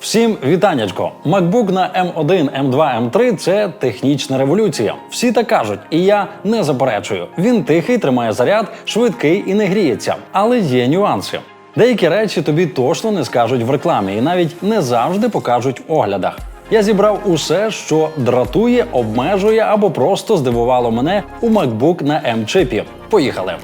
Всім вітаннячко! MacBook на M1, M2, M3 – це технічна революція. Всі так кажуть, і я не заперечую. Він тихий, тримає заряд, швидкий і не гріється. Але є нюанси. Деякі речі тобі точно не скажуть в рекламі і навіть не завжди покажуть в оглядах. Я зібрав усе, що дратує, обмежує або просто здивувало мене у MacBook на M-чипі. Поїхали!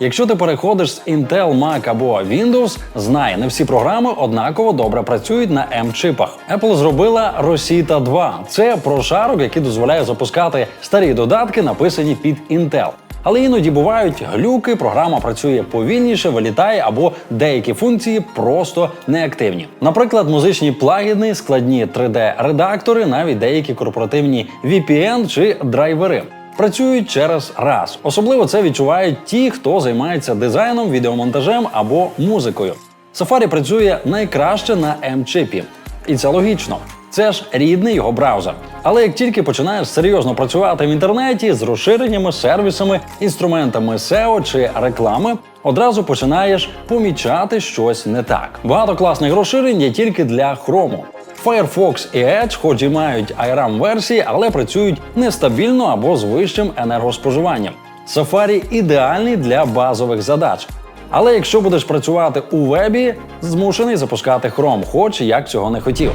Якщо ти переходиш з Intel, Mac або Windows, знай, не всі програми однаково добре працюють на M-чипах. Apple зробила Rosita 2. Це прошарок, який дозволяє запускати старі додатки, написані під Intel. Але іноді бувають глюки, програма працює повільніше, вилітає або деякі функції просто неактивні. Наприклад, музичні плагіни, складні 3D-редактори, навіть деякі корпоративні VPN чи драйвери працюють через раз. Особливо це відчувають ті, хто займається дизайном, відеомонтажем або музикою. Safari працює найкраще на M-чипі. І це логічно. Це ж рідний його браузер. Але як тільки починаєш серйозно працювати в інтернеті з розширеннями, сервісами, інструментами SEO чи реклами, одразу починаєш помічати щось не так. Багато класних розширень є тільки для Chrome. Firefox і Edge, хоч і мають IRAM версії, але працюють нестабільно або з вищим енергоспоживанням. Safari ідеальний для базових задач. Але якщо будеш працювати у вебі, змушений запускати Chrome, хоч як цього не хотів.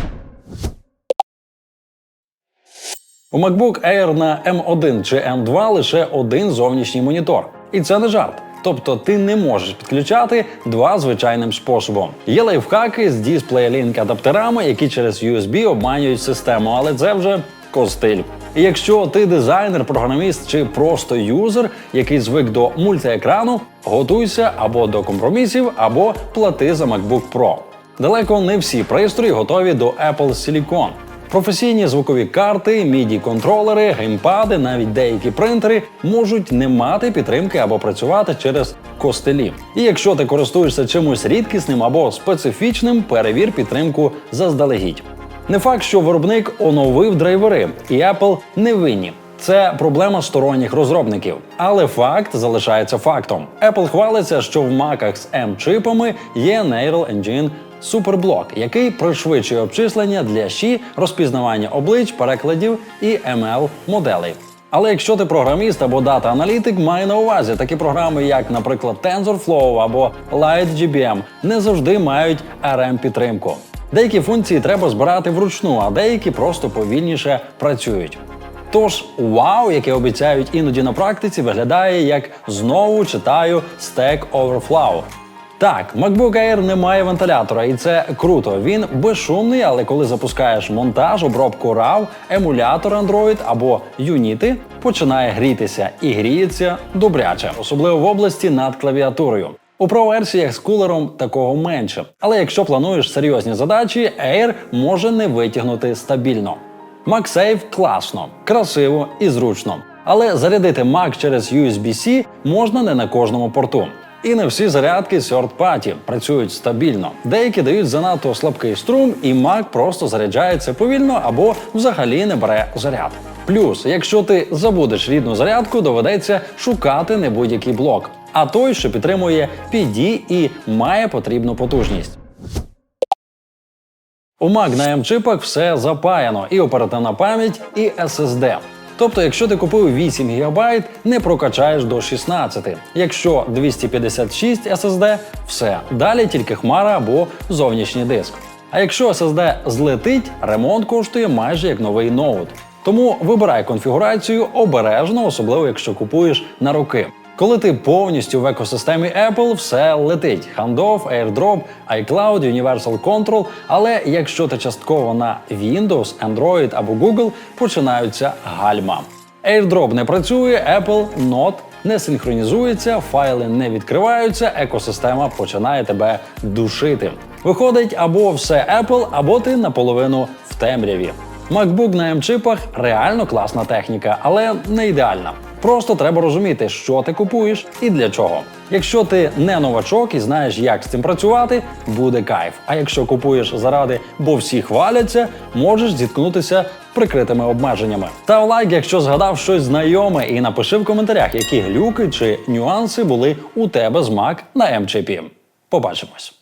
У MacBook Air на M1 чи M2 лише один зовнішній монітор. І це не жарт. Тобто ти не можеш підключати два звичайним способом. Є лайфхаки з DisplayLink адаптерами, які через USB обманюють систему, але це вже костиль. Якщо ти дизайнер, програміст чи просто юзер, який звик до мультиекрану, готуйся або до компромісів, або плати за MacBook Pro. Далеко не всі пристрої готові до Apple Silicon. Професійні звукові карти, midi контролери, геймпади, навіть деякі принтери можуть не мати підтримки або працювати через костелі. І якщо ти користуєшся чимось рідкісним або специфічним, перевір підтримку заздалегідь. Не факт, що виробник оновив драйвери, і Apple не винні. Це проблема сторонніх розробників, але факт залишається фактом. Apple хвалиться, що в маках з M-чипами є Neural Engine Superblock, який пришвидшує обчислення для щі, розпізнавання облич, перекладів і ML моделей. Але якщо ти програміст або дата-аналітик, має на увазі такі програми, як, наприклад, TensorFlow або LightGBM, не завжди мають rm підтримку. Деякі функції треба збирати вручну, а деякі просто повільніше працюють. Тож вау, яке обіцяють іноді на практиці, виглядає як знову читаю Stack Overflow. Так, MacBook Air не має вентилятора, і це круто. Він безшумний, але коли запускаєш монтаж, обробку RAW, емулятор Android або юніти, починає грітися і гріється добряче, особливо в області над клавіатурою. У Pro-версіях з кулером такого менше. Але якщо плануєш серйозні задачі, Air може не витягнути стабільно. MagSafe класно, красиво і зручно. Але зарядити Mac через USB-C можна не на кожному порту. І не всі зарядки party працюють стабільно. Деякі дають занадто слабкий струм, і Mac просто заряджається повільно або взагалі не бере заряд. Плюс, якщо ти забудеш рідну зарядку, доведеться шукати не будь-який блок, а той, що підтримує PD і має потрібну потужність. У Mac на M-чипах все запаяно, і оперативна пам'ять, і SSD. Тобто, якщо ти купив 8 ГБ, не прокачаєш до 16. Якщо 256 SSD, все. Далі тільки хмара або зовнішній диск. А якщо SSD злетить, ремонт коштує майже як новий ноут. Тому вибирай конфігурацію обережно, особливо якщо купуєш на роки. Коли ти повністю в екосистемі Apple, все летить: Handoff, AirDrop, iCloud, Universal Control. Але якщо ти частково на Windows, Android або Google, починаються гальма. AirDrop не працює, Apple Not не синхронізується, файли не відкриваються, екосистема починає тебе душити. Виходить, або все Apple, або ти наполовину в темряві. MacBook на M-чипах реально класна техніка, але не ідеальна. Просто треба розуміти, що ти купуєш і для чого. Якщо ти не новачок і знаєш, як з цим працювати, буде кайф. А якщо купуєш заради, бо всі хваляться, можеш зіткнутися прикритими обмеженнями. Став лайк, якщо згадав щось знайоме, і напиши в коментарях, які глюки чи нюанси були у тебе з Mac на MCP. Побачимось.